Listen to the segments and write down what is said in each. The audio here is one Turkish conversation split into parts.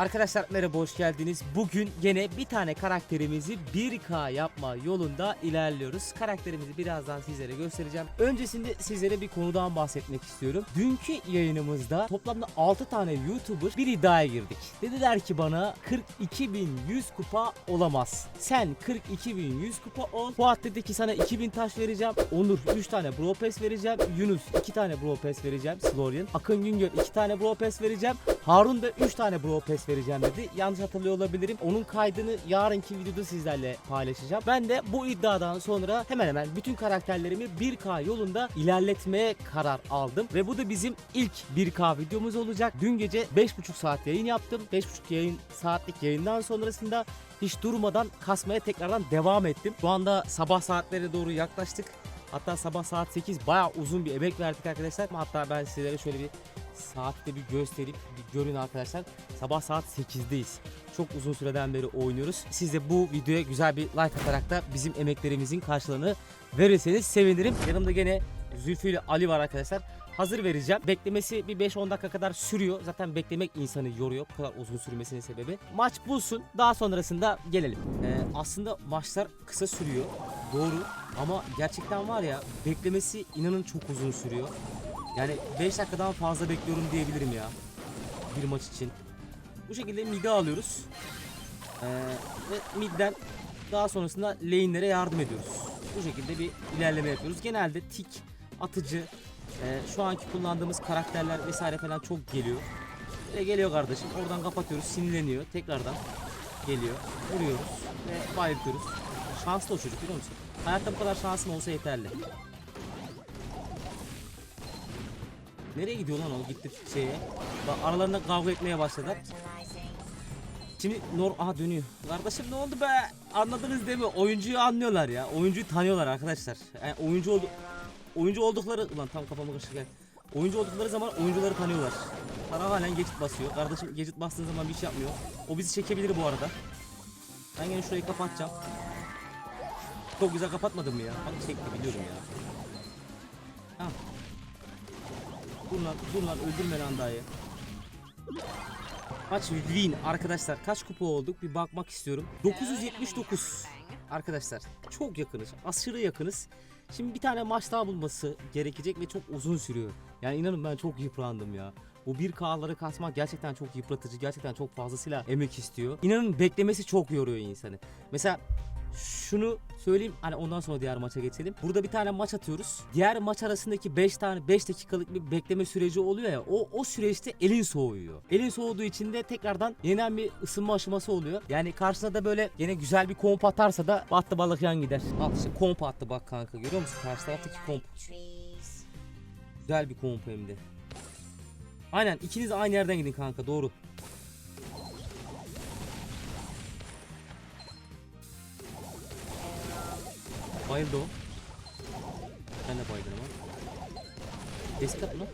Arkadaşlar merhaba hoş geldiniz. Bugün gene bir tane karakterimizi 1K yapma yolunda ilerliyoruz. Karakterimizi birazdan sizlere göstereceğim. Öncesinde sizlere bir konudan bahsetmek istiyorum. Dünkü yayınımızda toplamda 6 tane YouTuber bir iddiaya girdik. Dediler ki bana 42.100 kupa olamaz. Sen 42.100 kupa ol. Fuat dedi ki sana 2000 taş vereceğim. Onur 3 tane Bro Pass vereceğim. Yunus 2 tane Bro Pass vereceğim. Slorian. Akın Güngör 2 tane Bro Pass vereceğim. Harun da 3 tane Bro Pass vereceğim dedi. Yanlış hatırlıyor olabilirim. Onun kaydını yarınki videoda sizlerle paylaşacağım. Ben de bu iddiadan sonra hemen hemen bütün karakterlerimi 1K yolunda ilerletmeye karar aldım. Ve bu da bizim ilk 1K videomuz olacak. Dün gece 5,5 saat yayın yaptım. 5,5 yayın saatlik yayından sonrasında hiç durmadan kasmaya tekrardan devam ettim. Şu anda sabah saatlerine doğru yaklaştık. Hatta sabah saat 8 bayağı uzun bir emek verdik arkadaşlar. Hatta ben sizlere şöyle bir saatte bir gösterip bir görün arkadaşlar. Sabah saat 8'deyiz. Çok uzun süreden beri oynuyoruz. Siz de bu videoya güzel bir like atarak da bizim emeklerimizin karşılığını verirseniz sevinirim. Yanımda gene Zülfü ile Ali var arkadaşlar. Hazır vereceğim. Beklemesi bir 5-10 dakika kadar sürüyor. Zaten beklemek insanı yoruyor. Bu kadar uzun sürmesinin sebebi. Maç bulsun. Daha sonrasında gelelim. Ee, aslında maçlar kısa sürüyor. Doğru. Ama gerçekten var ya beklemesi inanın çok uzun sürüyor. Yani 5 dakikadan fazla bekliyorum diyebilirim ya. Bir maç için. Bu şekilde mid'e alıyoruz. Ee, ve mid'den daha sonrasında lane'lere yardım ediyoruz. Bu şekilde bir ilerleme yapıyoruz. Genelde tik, atıcı, e, şu anki kullandığımız karakterler vesaire falan çok geliyor. Ve geliyor kardeşim. Oradan kapatıyoruz. Sinirleniyor. Tekrardan geliyor. Vuruyoruz. Ve bayıltıyoruz. Şanslı o çocuk biliyor musun? Hayatta bu kadar şansım olsa yeterli. Nereye gidiyor lan o gitti şeye? Bak aralarında kavga etmeye başladılar. Şimdi Nor aha dönüyor. Kardeşim ne oldu be? Anladınız değil mi? Oyuncuyu anlıyorlar ya. Oyuncuyu tanıyorlar arkadaşlar. Yani oyuncu oldu oyuncu oldukları ulan tam kafamı kaşık gel. Oyuncu oldukları zaman oyuncuları tanıyorlar. Para halen geçit basıyor. Kardeşim geçit bastığın zaman bir şey yapmıyor. O bizi çekebilir bu arada. Ben yine şurayı kapatacağım. Çok güzel kapatmadım mı ya? Bak çekti biliyorum ya. Tamam. Dur lan, dur lan öldürme lan dayı. Maç win arkadaşlar. Kaç kupa olduk bir bakmak istiyorum. 979 arkadaşlar. Çok yakınız. Aşırı yakınız. Şimdi bir tane maç daha bulması gerekecek ve çok uzun sürüyor. Yani inanın ben çok yıprandım ya. Bu 1K'ları kasmak gerçekten çok yıpratıcı. Gerçekten çok fazlasıyla emek istiyor. İnanın beklemesi çok yoruyor insanı. Mesela şunu söyleyeyim hani ondan sonra diğer maça geçelim. Burada bir tane maç atıyoruz. Diğer maç arasındaki 5 tane 5 dakikalık bir bekleme süreci oluyor ya. O o süreçte elin soğuyor. Elin soğuduğu için de tekrardan yeniden bir ısınma aşaması oluyor. Yani karşısına da böyle yine güzel bir komp atarsa da battı balık yan gider. Al işte komp attı bak kanka görüyor musun? Karşı taraftaki komp. Güzel bir komp hem de. Aynen ikiniz aynı yerden gidin kanka doğru. Bayıldı o. Ben de bayıldım ama. Eski at mı?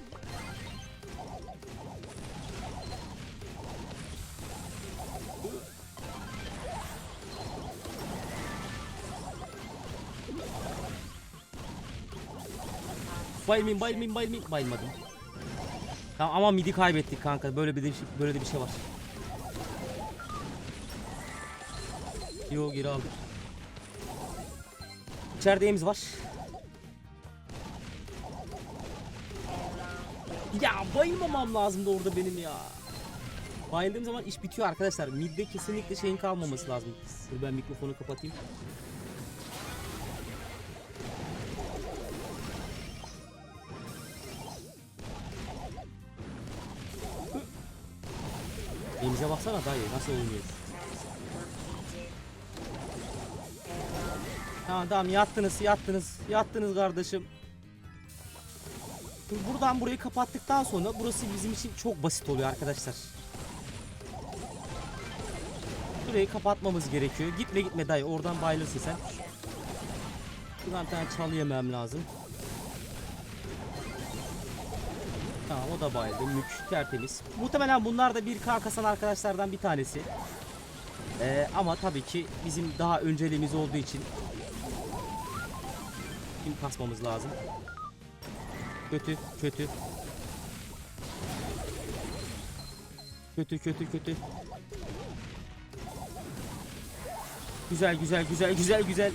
Bayılmayayım, bayılmayayım, bayılmayayım. Bayılmadım. Tamam ama midi kaybettik kanka. Böyle bir de, böyle de bir şey var. Yo geri aldık. İçeride Ems var. Ya bayılmamam lazımdı orada benim ya. Bayıldığım zaman iş bitiyor arkadaşlar. Midde kesinlikle şeyin kalmaması lazım. Dur ben mikrofonu kapatayım. Ems'e baksana dayı nasıl oynuyor. Tamam tamam yattınız yattınız yattınız kardeşim. Buradan burayı kapattıktan sonra burası bizim için çok basit oluyor arkadaşlar. Burayı kapatmamız gerekiyor. Gitme gitme dayı oradan bayılırsın sen. Şuradan bir tane çalı yemem lazım. Tamam o da bayıldı. Mük tertemiz. Muhtemelen bunlar da bir K kasan arkadaşlardan bir tanesi. Ee, ama tabii ki bizim daha önceliğimiz olduğu için kill kasmamız lazım. Kötü, kötü. Kötü, kötü, kötü. Güzel, güzel, güzel, güzel, güzel.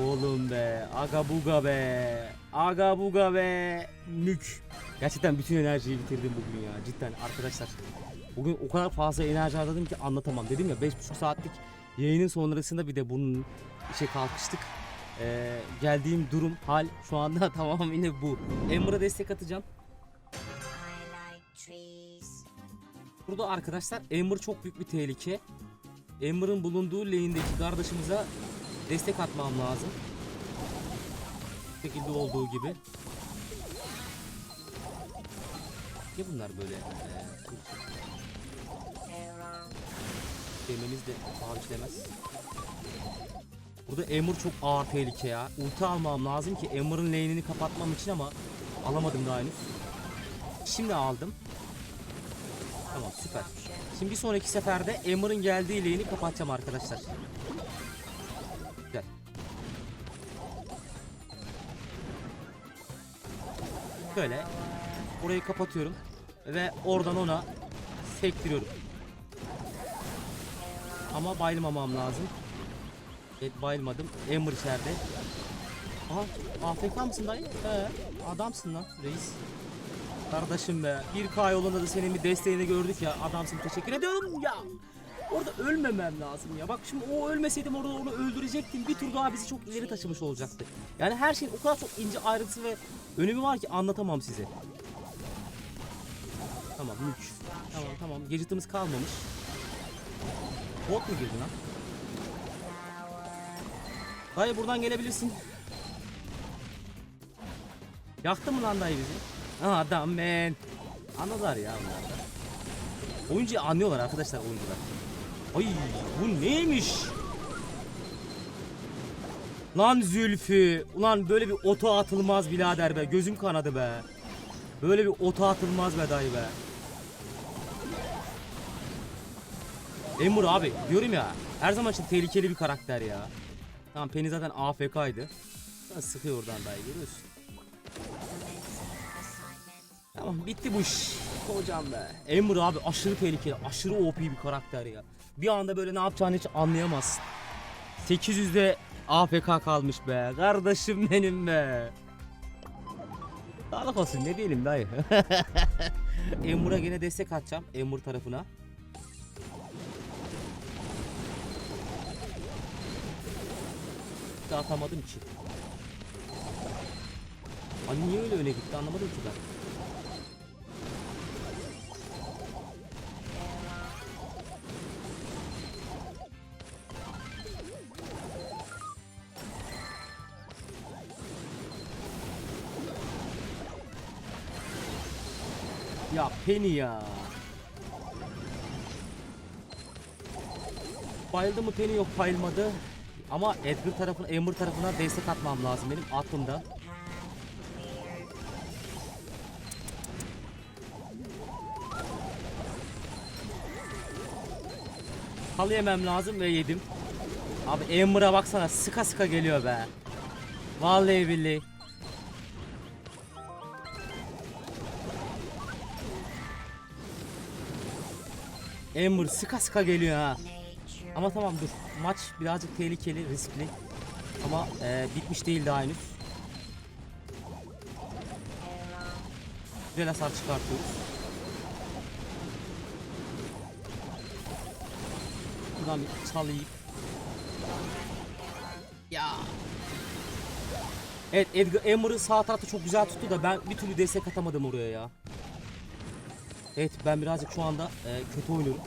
Oğlum be. Aga buga be. Aga buga be. Nük. Gerçekten bütün enerjiyi bitirdim bugün ya. Cidden arkadaşlar. Bugün o kadar fazla enerji harcadım ki anlatamam. Dedim ya 5,5 saatlik yayının sonrasında bir de bunun işe kalkıştık. Ee, geldiğim durum hal şu anda tamamıyla bu. Emre'a destek atacağım. Burada arkadaşlar Ember çok büyük bir tehlike. Ember'ın bulunduğu lane'deki kardeşimize destek atmam lazım. Bu şekilde olduğu gibi. Ya bunlar böyle Around. dememiz de işlemez. Burada Ember çok ağır tehlike ya. Ulti almam lazım ki Ember'ın lane'ini kapatmam için ama alamadım daha henüz. Şimdi aldım. Tamam süper. Şimdi bir sonraki seferde Ember'ın geldiği lane'i kapatacağım arkadaşlar. Güzel. Böyle orayı kapatıyorum ve oradan ona sektiriyorum. Ama bayılmamam lazım. Evet bayılmadım. Ember içeride. Aha AFK mısın dayı? He adamsın lan reis. Kardeşim be 1K yolunda da senin bir desteğini gördük ya adamsın teşekkür ediyorum ya. Orada ölmemem lazım ya. Bak şimdi o ölmeseydim orada onu öldürecektim. Bir tur daha bizi çok ileri taşımış olacaktı. Yani her şeyin o kadar çok ince ayrıntısı ve önemi var ki anlatamam size. Tamam mülk. Tamam tamam. Gadget'ımız kalmamış. Bot mu girdi lan? Dayı buradan gelebilirsin. Yaktı mı lan dayı bizi? Adam man. Anladılar ya bunlar da. Oyuncuyu anlıyorlar arkadaşlar oyuncular. Ay bu neymiş? Lan Zülfü. Ulan böyle bir oto atılmaz birader be. Gözüm kanadı be. Böyle bir oto atılmaz be dayı be. Emur abi diyorum ya her zaman için tehlikeli bir karakter ya. Tamam Penny zaten AFK'ydı. Nasıl sıkıyor oradan dayı görüyorsun. Tamam bitti bu iş. Hocam be. Ember abi aşırı tehlikeli, aşırı OP bir karakter ya. Bir anda böyle ne yapacağını hiç anlayamazsın. 800'de AFK kalmış be. Kardeşim benim be. Sağlık olsun ne diyelim dayı. Emur'a gene destek atacağım. Emur tarafına. Daha atamadım ki. Ali niye öyle öne gitti anlamadım ki ben. Ya Penny ya. Bayıldı mı Penny yok bayılmadı. Ama Edgar tarafına, Ember tarafına destek atmam lazım benim aklımda. Yemem lazım ve yedim. Abi Ember'a baksana sıka sıka geliyor be. Vallahi billahi. Ember sıka sıka geliyor ha. Ama tamam dur. Maç birazcık tehlikeli, riskli. Ama e, bitmiş değil daha henüz. Güzel hasar çıkartıyoruz. Buradan bir çalayım. Ya. Evet Edgar Emmer'ı sağ tarafta çok güzel tuttu da ben bir türlü destek atamadım oraya ya. Evet ben birazcık şu anda e, kötü oynuyorum.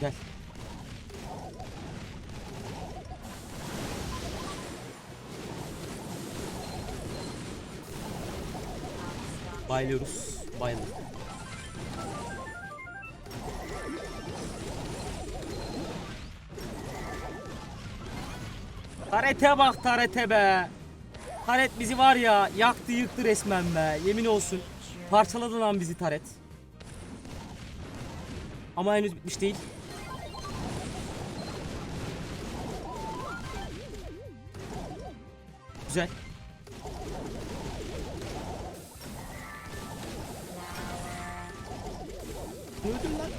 Gel. Bayılıyoruz. Bayıldık. Tarete bak tarete be. Taret bizi var ya yaktı yıktı resmen be. Yemin olsun. Parçaladı lan bizi Taret. Ama henüz bitmiş değil. Güzel. Öldüm lan.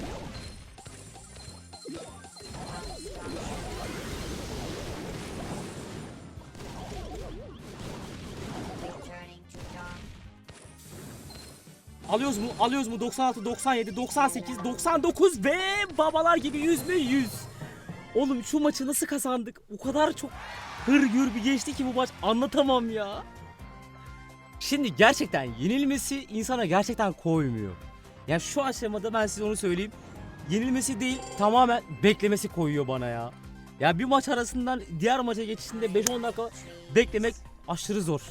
Alıyoruz mu? Alıyoruz mu? 96, 97, 98, 99 ve babalar gibi 100 mü? 100. Oğlum şu maçı nasıl kazandık? O kadar çok hırgür bir geçti ki bu maç anlatamam ya. Şimdi gerçekten yenilmesi insana gerçekten koymuyor. Yani şu aşamada ben size onu söyleyeyim. Yenilmesi değil tamamen beklemesi koyuyor bana ya. Ya bir maç arasından diğer maça geçişinde 5-10 dakika beklemek aşırı zor.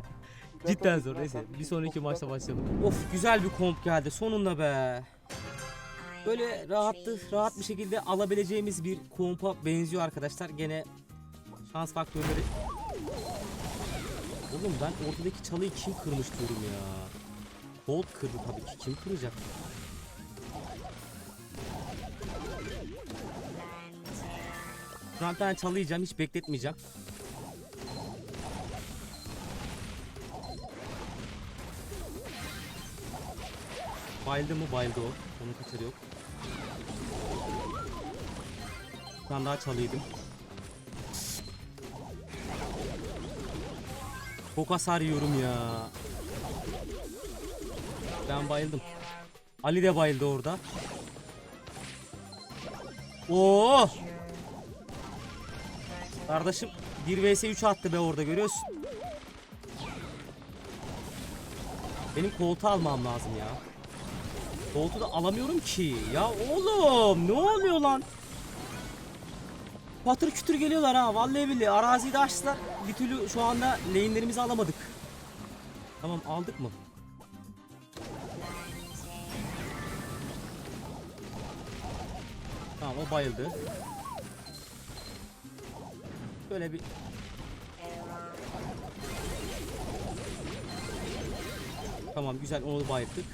Cidden zor. Neyse bir sonraki maçta başlayalım. Of güzel bir komp geldi sonunda be. Böyle rahatlı, rahat bir şekilde alabileceğimiz bir kompa benziyor arkadaşlar. Gene şans faktörleri. Oğlum ben ortadaki çalıyı kim kırmış diyorum ya. Gold kırdı tabii ki. Kim kıracak? Şu an çalı yiyeceğim. Hiç bekletmeyeceğim. Bayıldı mı? Bayıldı o. Onun kaçarı yok. Tane daha çalıydım. Çok hasar yiyorum ya. Ben bayıldım. Ali de bayıldı orada. Oo! Kardeşim 1 vs 3 attı be orada görüyorsun. Benim koltuğu almam lazım ya. Koltuğu da alamıyorum ki. Ya oğlum ne oluyor lan? Patır kütür geliyorlar ha. Vallahi billahi araziyi de açtılar. Bir türlü şu anda lane'lerimizi alamadık. Tamam aldık mı? Tamam o bayıldı. Böyle bir Tamam güzel onu bayılttık.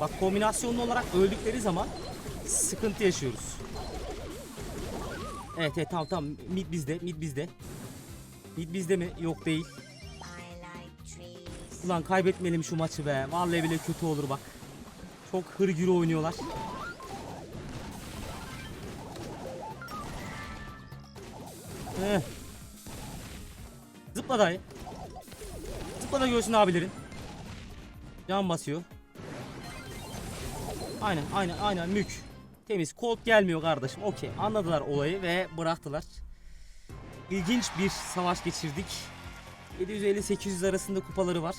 Bak kombinasyonlu olarak öldükleri zaman sıkıntı yaşıyoruz. Evet evet tamam tamam mid bizde mid bizde. Mid bizde mi? Yok değil. Ulan kaybetmeyelim şu maçı be. Vallahi bile kötü olur bak. Çok hırgür oynuyorlar. Eh. Zıpla dayı. Zıpla da görsün abilerin. Can basıyor. Aynen aynen aynen mük. Temiz. Colt gelmiyor kardeşim. Okey. Anladılar olayı ve bıraktılar. İlginç bir savaş geçirdik. 750-800 arasında kupaları var.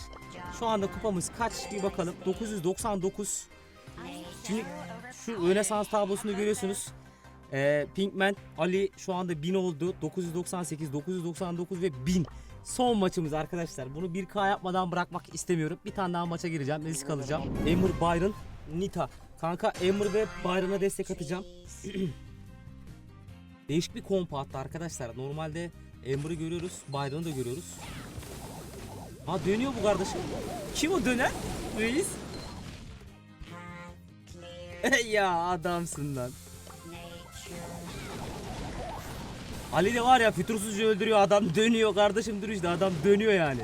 Şu anda kupamız kaç bir bakalım. 999. Şimdi şu Rönesans tablosunu görüyorsunuz. Ee, Pinkman Ali şu anda 1000 oldu. 998, 999 ve 1000. Son maçımız arkadaşlar. Bunu 1K yapmadan bırakmak istemiyorum. Bir tane daha maça gireceğim. Risk alacağım. Emir Byron, Nita. Kanka Emir ve Byron'a destek atacağım. Değişik bir kompa attı arkadaşlar. Normalde Ember'ı görüyoruz, Byron'u da görüyoruz. Ha dönüyor bu kardeşim. Kim o dönen? Reis. Ya adamsın lan. Ali de var ya fütursuzca öldürüyor adam dönüyor kardeşim dur işte adam dönüyor yani.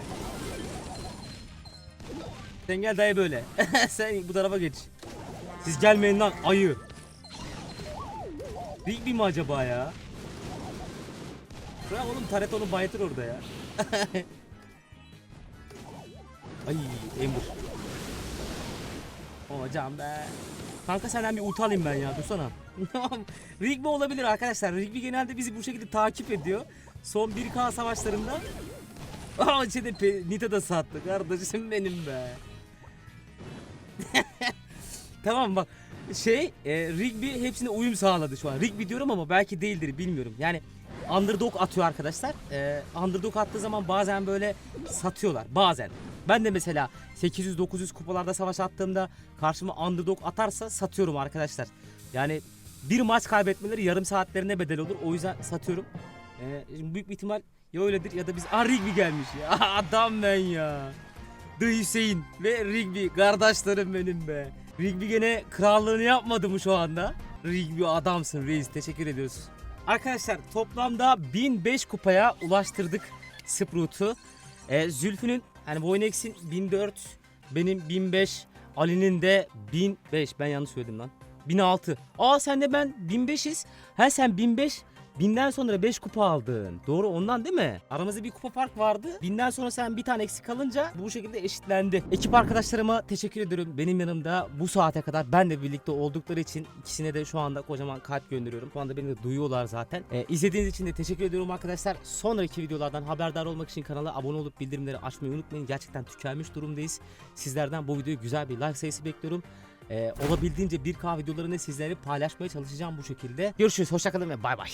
Sen gel dayı böyle. Sen bu tarafa geç. Siz gelmeyin lan ayı. Rigby mi acaba ya? Bırak oğlum Taret onu bayatır orada ya. Ay Ember. Hocam be. Kanka senden bir ulti alayım ben ya dursana. Rigby olabilir arkadaşlar. Rigby genelde bizi bu şekilde takip ediyor. Son 1K savaşlarında. Aa pe- Nita da sattı kardeşim benim be. tamam bak şey e, Rigby hepsine uyum sağladı şu an. Rigby diyorum ama belki değildir bilmiyorum. Yani underdog atıyor arkadaşlar. E, underdog attığı zaman bazen böyle satıyorlar. Bazen. Ben de mesela 800-900 kupalarda savaş attığımda karşıma underdog atarsa satıyorum arkadaşlar. Yani bir maç kaybetmeleri yarım saatlerine bedel olur. O yüzden satıyorum. E, şimdi büyük bir ihtimal ya öyledir ya da biz... Aa Rigby gelmiş ya. Adam ben ya. The Hüseyin ve Rigby kardeşlerim benim be. Rigby gene krallığını yapmadı mı şu anda? Rigby adamsın reis teşekkür ediyoruz. Arkadaşlar toplamda 1005 kupaya ulaştırdık Sprout'u. E, Zülfü'nün yani Voynex'in 1004, benim 1005, Ali'nin de 1005. Ben yanlış söyledim lan. 1006. Aa sen de ben 1005'iz. Ha sen 1005. Binden sonra 5 kupa aldın. Doğru ondan değil mi? Aramızda bir kupa fark vardı. Binden sonra sen bir tane eksik kalınca bu şekilde eşitlendi. Ekip arkadaşlarıma teşekkür ediyorum. Benim yanımda bu saate kadar benle birlikte oldukları için ikisine de şu anda kocaman kalp gönderiyorum. Şu anda beni de duyuyorlar zaten. Ee, izlediğiniz için de teşekkür ediyorum arkadaşlar. Sonraki videolardan haberdar olmak için kanala abone olup bildirimleri açmayı unutmayın. Gerçekten tükenmiş durumdayız. Sizlerden bu videoya güzel bir like sayısı bekliyorum. Ee, olabildiğince 1K videolarını sizlerle paylaşmaya çalışacağım bu şekilde. Görüşürüz. Hoşçakalın ve bay bay.